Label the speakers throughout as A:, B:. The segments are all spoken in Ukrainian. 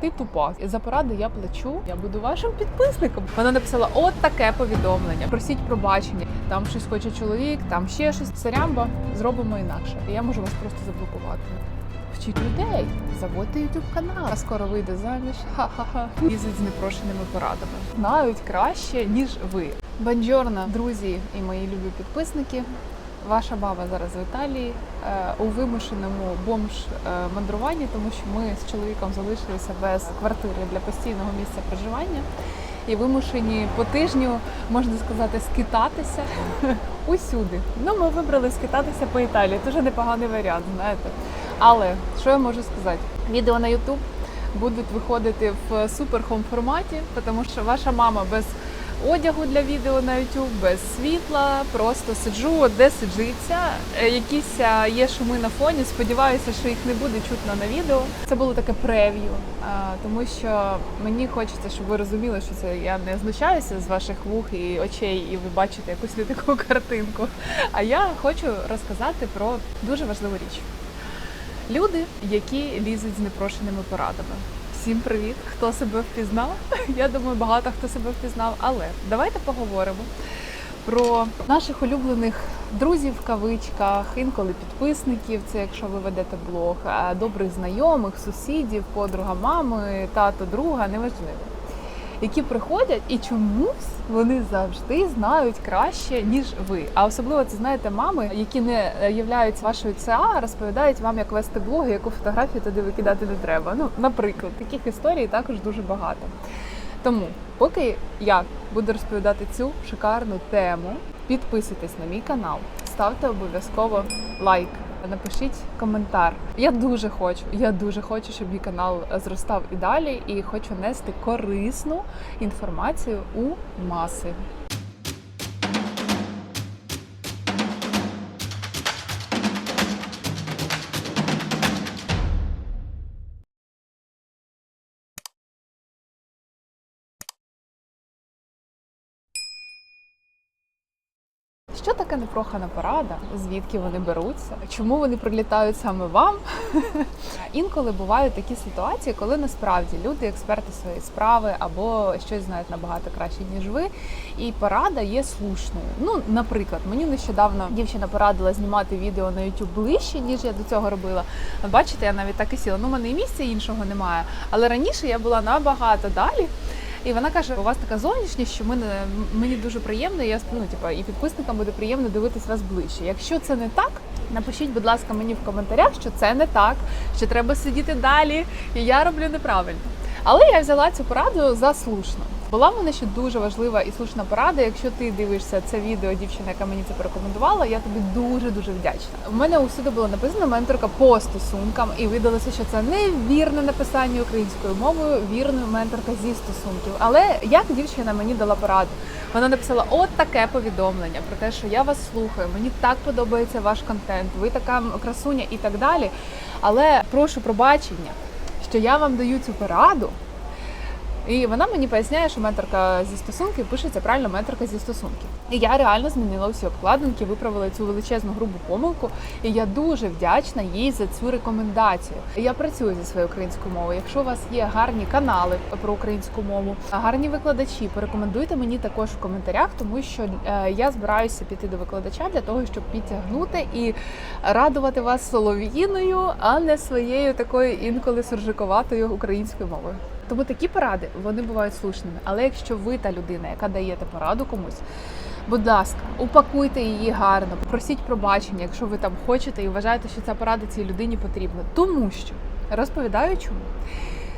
A: Ти тупа. І за поради я плачу. Я буду вашим підписником. Вона написала: от таке повідомлення. Просіть пробачення. Там щось хоче чоловік, там ще щось. Сарямба, зробимо інакше. Я можу вас просто заблокувати. Вчіть людей, заводьте ютуб канал. А скоро вийде заміж. Ха-ха-ха. Лізуть з непрошеними порадами. Знають краще, ніж ви. Бонджорно, друзі і мої любі підписники. Ваша баба зараз в Італії е, у вимушеному бомж е, тому що ми з чоловіком залишилися без квартири для постійного місця проживання і вимушені по тижню, можна сказати, скитатися усюди. Ну, ми вибрали скитатися по Італії. Дуже непоганий варіант, знаєте. Але що я можу сказати? Відео на YouTube будуть виходити в суперхом форматі, тому що ваша мама без одягу для відео на YouTube, без світла, просто сиджу, де сиджиться. Е, Якісь є шуми на фоні. Сподіваюся, що їх не буде чутно на відео. Це було таке прев'ю, тому що мені хочеться, щоб ви розуміли, що це я не знущаюся з ваших вух і очей, і ви бачите якусь не таку картинку. А я хочу розказати про дуже важливу річ. Люди, які лізуть з непрошеними порадами. Всім привіт! Хто себе впізнав? Я думаю, багато хто себе впізнав. Але давайте поговоримо про наших улюблених друзів в кавичках, інколи підписників. Це якщо ви ведете блог, добрих знайомих, сусідів, подруга мами, тато, друга, неважливо. Які приходять і чомусь вони завжди знають краще ніж ви. А особливо це знаєте мами, які не являються вашою ЦА, розповідають вам, як вести блог, яку фотографію туди викидати не треба. Ну, наприклад, таких історій також дуже багато. Тому, поки я буду розповідати цю шикарну тему, підписуйтесь на мій канал, ставте обов'язково лайк. Напишіть коментар. Я дуже хочу, я дуже хочу, щоб мій канал зростав і далі, і хочу нести корисну інформацію у маси. Що таке непрохана порада? Звідки вони беруться? Чому вони прилітають саме вам? Інколи бувають такі ситуації, коли насправді люди експерти своєї справи або щось знають набагато краще ніж ви, і порада є слушною. Ну, наприклад, мені нещодавно дівчина порадила знімати відео на YouTube ближче, ніж я до цього робила. Бачите, я навіть так і сіла. Ну, у мене і місця іншого немає. Але раніше я була набагато далі. І вона каже: у вас така зовнішність, що мене мені дуже приємно. і Я ну, типа, і підписникам буде приємно дивитись вас ближче. Якщо це не так, напишіть, будь ласка, мені в коментарях, що це не так, що треба сидіти далі, і я роблю неправильно. Але я взяла цю пораду за слушно. Була в мене ще дуже важлива і слушна порада. Якщо ти дивишся це відео, дівчина, яка мені це порекомендувала, я тобі дуже дуже вдячна. У мене усюди було написано менторка по стосункам, і видалося, що це не вірне написання українською мовою, вірна менторка зі стосунків. Але як дівчина мені дала пораду? Вона написала: от таке повідомлення про те, що я вас слухаю, мені так подобається ваш контент, ви така красуня і так далі. Але прошу пробачення, що я вам даю цю пораду. І вона мені поясняє, що менторка зі стосунків пишеться правильно менторка зі стосунків. І я реально змінила всі обкладинки, виправила цю величезну грубу помилку. І я дуже вдячна їй за цю рекомендацію. Я працюю зі своєю українською мовою. Якщо у вас є гарні канали про українську мову, гарні викладачі, порекомендуйте мені також в коментарях, тому що е, я збираюся піти до викладача для того, щоб підтягнути і радувати вас солов'їною, а не своєю такою інколи суржиковатою українською мовою. Тому такі поради вони бувають слушними. Але якщо ви та людина, яка даєте пораду комусь, будь ласка, упакуйте її гарно, просіть пробачення, якщо ви там хочете і вважаєте, що ця порада цій людині потрібна. Тому що розповідаю чому.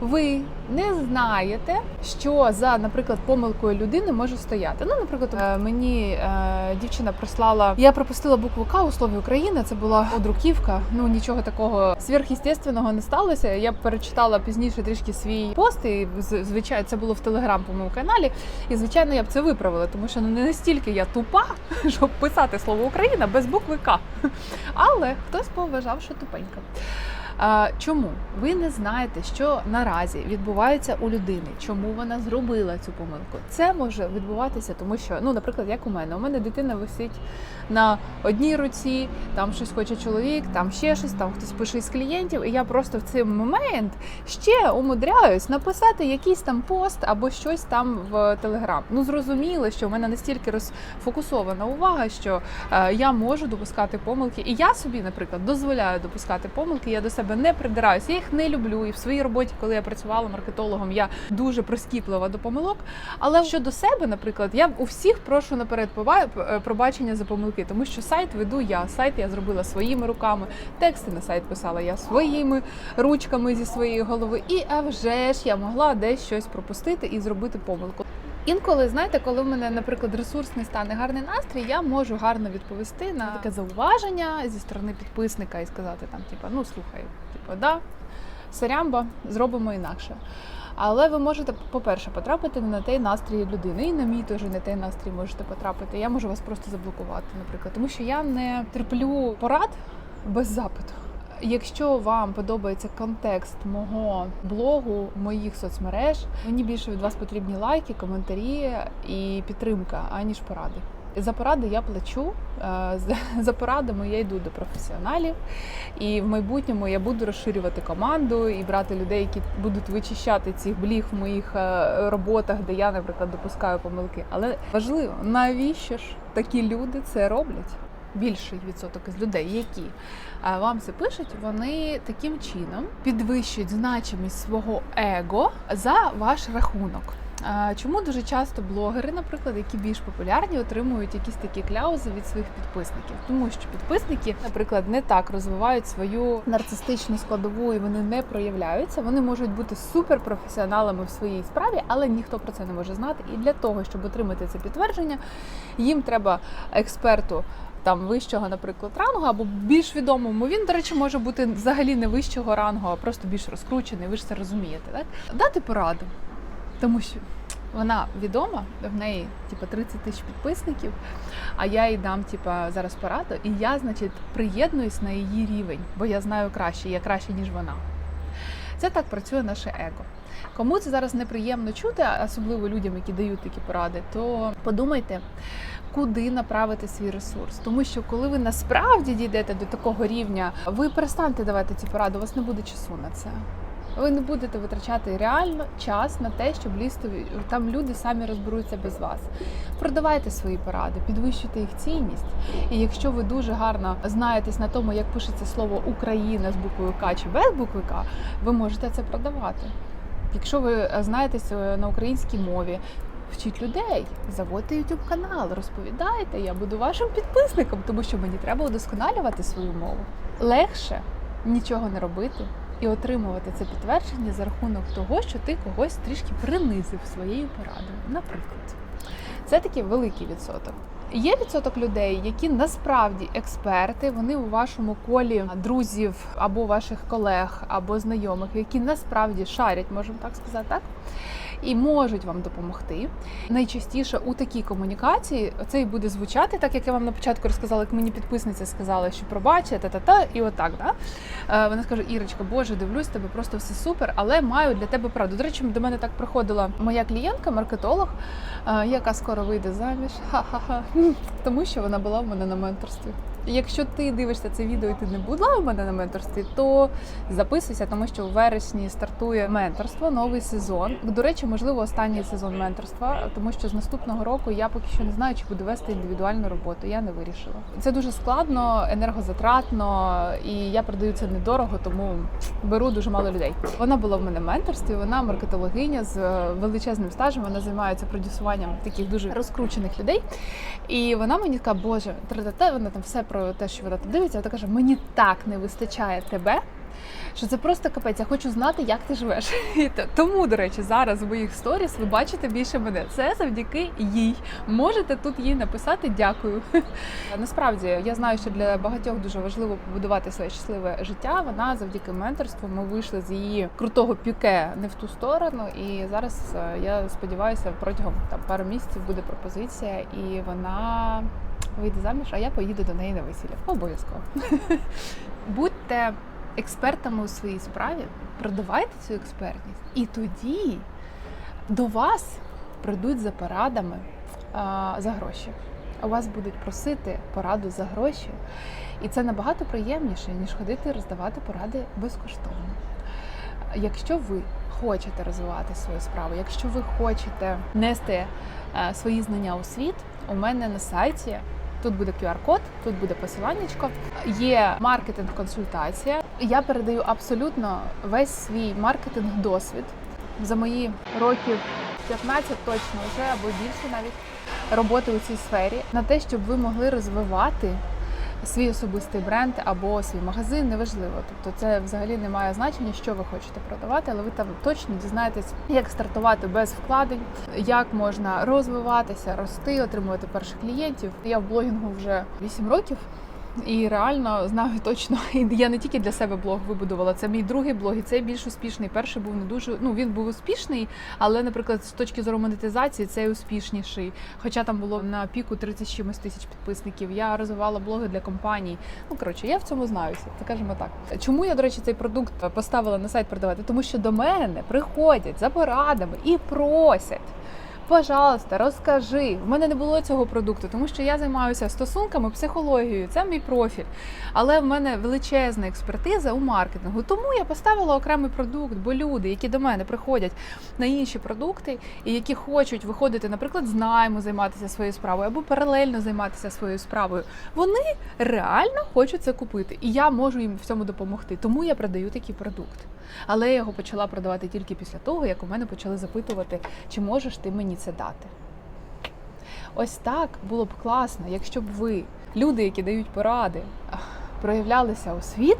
A: Ви не знаєте, що за, наприклад, помилкою людини може стояти. Ну, наприклад, е, мені е, дівчина прислала. Я пропустила букву К у слові Україна. Це була одруківка. Ну нічого такого сверхъестественного не сталося. Я перечитала пізніше трішки свій пост, і звичайно, це було в телеграм по моєму каналі. І звичайно, я б це виправила, тому що ну, не настільки я тупа, щоб писати слово Україна без букви К. Але хтось поважав, що тупенька. Чому ви не знаєте, що наразі відбувається у людини? Чому вона зробила цю помилку? Це може відбуватися, тому що, ну, наприклад, як у мене, у мене дитина висить на одній руці, там щось хоче чоловік, там ще щось, там хтось пише із клієнтів, і я просто в цей момент ще умудряюсь написати якийсь там пост або щось там в Телеграм. Ну зрозуміло, що в мене настільки розфокусована увага, що е, я можу допускати помилки, і я собі, наприклад, дозволяю допускати помилки. Я до себе не придираюся, я їх не люблю. І в своїй роботі, коли я працювала маркетологом, я дуже прискіплива до помилок. Але щодо себе, наприклад, я у всіх прошу наперед е, пробачення за помилки, тому що сайт веду я. Сайт я зробила своїми руками, тексти на сайт писала я своїми ручками зі своєї голови. І а вже ж я могла десь щось пропустити і зробити помилку. Інколи, знаєте, коли в мене, наприклад, ресурсний стан і гарний настрій, я можу гарно відповісти на таке зауваження зі сторони підписника і сказати там, типа, ну слухай, типу, да, сорямба, зробимо інакше. Але ви можете, по-перше, потрапити не на той настрій людини, і на мій теж не той настрій можете потрапити. Я можу вас просто заблокувати, наприклад, тому що я не терплю порад без запиту. Якщо вам подобається контекст мого блогу, моїх соцмереж, мені більше від вас потрібні лайки, коментарі і підтримка, аніж поради. За поради я плачу. е, за- порадами я йду до професіоналів, і в майбутньому я буду розширювати команду і брати людей, які будуть вичищати цих бліг в моїх е, роботах, де я, наприклад, допускаю помилки. Але важливо, навіщо ж такі люди це роблять? Більший відсоток із людей, які е, вам це пишуть, вони таким чином підвищують значимість свого его за ваш рахунок. Е, Чому дуже часто блогери, наприклад, які більш популярні, отримують якісь такі кляузи від своїх підписників, тому що підписники, наприклад, не так розвивають свою нарцистичну складову і вони не проявляються. Вони можуть бути суперпрофесіоналами в своїй справі, але ніхто про це не може знати. І для того, щоб отримати це підтвердження, їм треба експерту. Там вищого, наприклад, рангу або більш відомому. Він, до речі, може бути взагалі не вищого рангу, а просто більш розкручений. Ви ж це розумієте, так? Дати пораду, тому що вона відома, в неї типу, 30 тисяч підписників, а я їй дам типу, зараз пораду, і я, значить, приєднуюсь на її рівень, бо я знаю краще, я краще, ніж вона. Це так працює наше его. Кому це зараз неприємно чути, особливо людям, які дають такі поради, то подумайте, куди направити свій ресурс. Тому що коли ви насправді дійдете до такого рівня, ви перестанете давати ці поради, у вас не буде часу на це. Ви не будете витрачати реально час на те, щоб лізти там люди самі розберуться без вас. Продавайте свої поради, підвищуйте їх цінність. І якщо ви дуже гарно знаєтесь на тому, як пишеться слово Україна з буквою К чи без букви К, ви можете це продавати. Якщо ви е, знаєтесь е, на українській мові, вчіть людей, заводьте YouTube канал, розповідайте, я буду вашим підписником, тому що мені треба удосконалювати свою мову. Легше нічого не робити і отримувати це підтвердження за рахунок того, що ти когось трішки принизив своєю порадою. Наприклад, це такий великий відсоток. Є відсоток людей, які насправді експерти, вони у вашому колі друзів або ваших колег, або знайомих, які насправді шарять, можемо так сказати, так? І можуть вам допомогти. Найчастіше у такій комунікації це і буде звучати, так як я вам на початку розказала, як мені підписниця сказала, що пробачте, та-та-та, і отак. Да? Е, Вона скаже: Ірочка, Боже, дивлюсь, тебе просто все супер, але маю для тебе правду. До речі, до мене так приходила моя клієнтка, маркетолог, е, яка скоро вийде заміж. Ха-ха-ха. Тому що вона була в мене на менторстві. Якщо ти дивишся це відео і ти не була у мене на менторстві, то записуйся, тому що у вересні стартує менторство, новий сезон. До речі, можливо, останній сезон менторства, тому що з наступного року я поки що не знаю, чи буду вести індивідуальну роботу. Я не вирішила. Це дуже складно, енергозатратно, і я продаю це недорого, тому беру дуже мало людей. Вона була в мене в менторстві. Вона маркетологиня з е, величезним стажем. Вона займається продюсуванням таких дуже розкручених людей. І вона мені така, боже, вона там все про те, що вона там дивиться. Вона каже: мені так не вистачає тебе. Що це просто капець, я хочу знати, як ти живеш. І тому, до речі, зараз в моїх сторіс ви бачите більше мене. Це завдяки їй. Можете тут їй написати дякую. Насправді я знаю, що для багатьох дуже важливо побудувати своє щасливе життя. Вона завдяки менторству ми вийшли з її крутого пюке не в ту сторону. І зараз е, я сподіваюся, протягом там пару місяців буде пропозиція, і вона вийде заміж, а я поїду до неї на весілля. Обов'язково. Будьте експертами у своїй справі, продавайте цю експертність, і тоді до вас прийдуть за порадами а, за гроші. У вас будуть просити пораду за гроші, і це набагато приємніше, ніж ходити роздавати поради безкоштовно. Якщо ви хочете розвивати свою справу, якщо ви хочете нести е, свої знання у світ, у мене на сайті тут буде QR-код, тут буде посиланнячко, є маркетинг-консультація. Я передаю абсолютно весь свій маркетинг-досвід за мої років 15 точно вже або більше навіть роботи у цій сфері. На те, щоб ви могли розвивати свій особистий бренд або свій магазин, неважливо. Тобто це взагалі не має значення, що ви хочете продавати, але ви там точно дізнаєтесь, як стартувати без вкладень, як можна розвиватися, рости, отримувати перших клієнтів. Я в блогінгу вже 8 років. І реально знаю точно, я не тільки для себе блог вибудувала. Це мій другий блог, і цей більш успішний. Перший був не дуже. Ну він був успішний, але, наприклад, з точки зору монетизації, цей успішніший. Хоча там було на піку 30 з чимось тисяч підписників. Я розвивала блоги для компаній. Ну коротше, я в цьому знаюся. Скажімо так. Чому я, до речі, цей продукт поставила на сайт продавати? Тому що до мене приходять за порадами і просять. Пожалуйста, розкажи. В мене не було цього продукту, тому що я займаюся стосунками, психологією. Це мій профіль. Але в мене величезна експертиза у маркетингу. Тому я поставила окремий продукт, бо люди, які до мене приходять на інші продукти, і які хочуть виходити, наприклад, з найму займатися своєю справою або паралельно займатися своєю справою, вони реально хочуть це купити. І я можу їм в цьому допомогти. Тому я продаю такий продукт. Але я його почала продавати тільки після того, як у мене почали запитувати, чи можеш ти мені це дати. Ось так було б класно, якщо б ви, люди, які дають поради, проявлялися у світ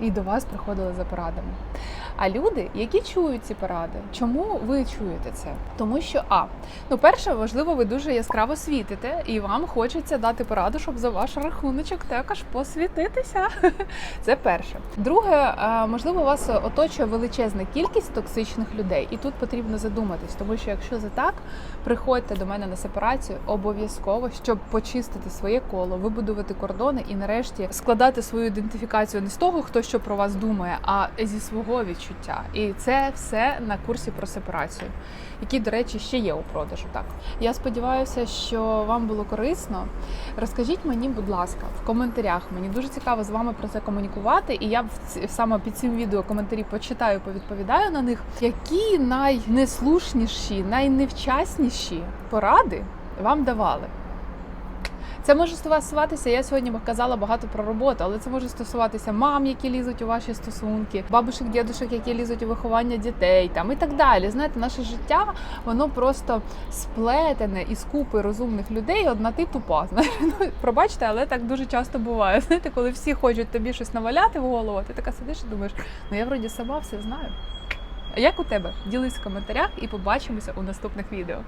A: і до вас приходили за порадами. А люди, які чують ці поради, чому ви чуєте це? Тому що а ну перше, важливо, ви дуже яскраво світите, і вам хочеться дати пораду, щоб за ваш рахуночок також посвітитися. Це перше. Друге, е, можливо, вас оточує величезна кількість токсичних людей, і тут потрібно задуматись, тому що якщо це так, приходьте до мене на сепарацію обов'язково, щоб почистити своє коло, вибудувати кордони і нарешті складати свою ідентифікацію не з того, хто що про вас думає, а зі свого відчуття. І це все на курсі про сепарацію, який, до речі, ще є у продажу. Так я сподіваюся, що вам було корисно. Розкажіть мені, будь ласка, в коментарях. Мені дуже цікаво з вами про це комунікувати, і я саме під цим відео коментарі почитаю, повідповідаю на них, які найнеслушніші, найневчасніші поради вам давали. Це може стосуватися, я сьогодні казала багато про роботу, але це може стосуватися мам, які лізуть у ваші стосунки, бабушек, дідушек, які лізуть у виховання дітей, там і так далі. Знаєте, наше життя воно просто сплетене із купи розумних людей. Одна ти тупа. Ну пробачте, але так дуже часто буває. Знаєте, коли всі хочуть тобі щось наваляти в голову, ти така сидиш і думаєш, ну я вроді сама все знаю. А як у тебе? Ділись в коментарях і побачимося у наступних відео.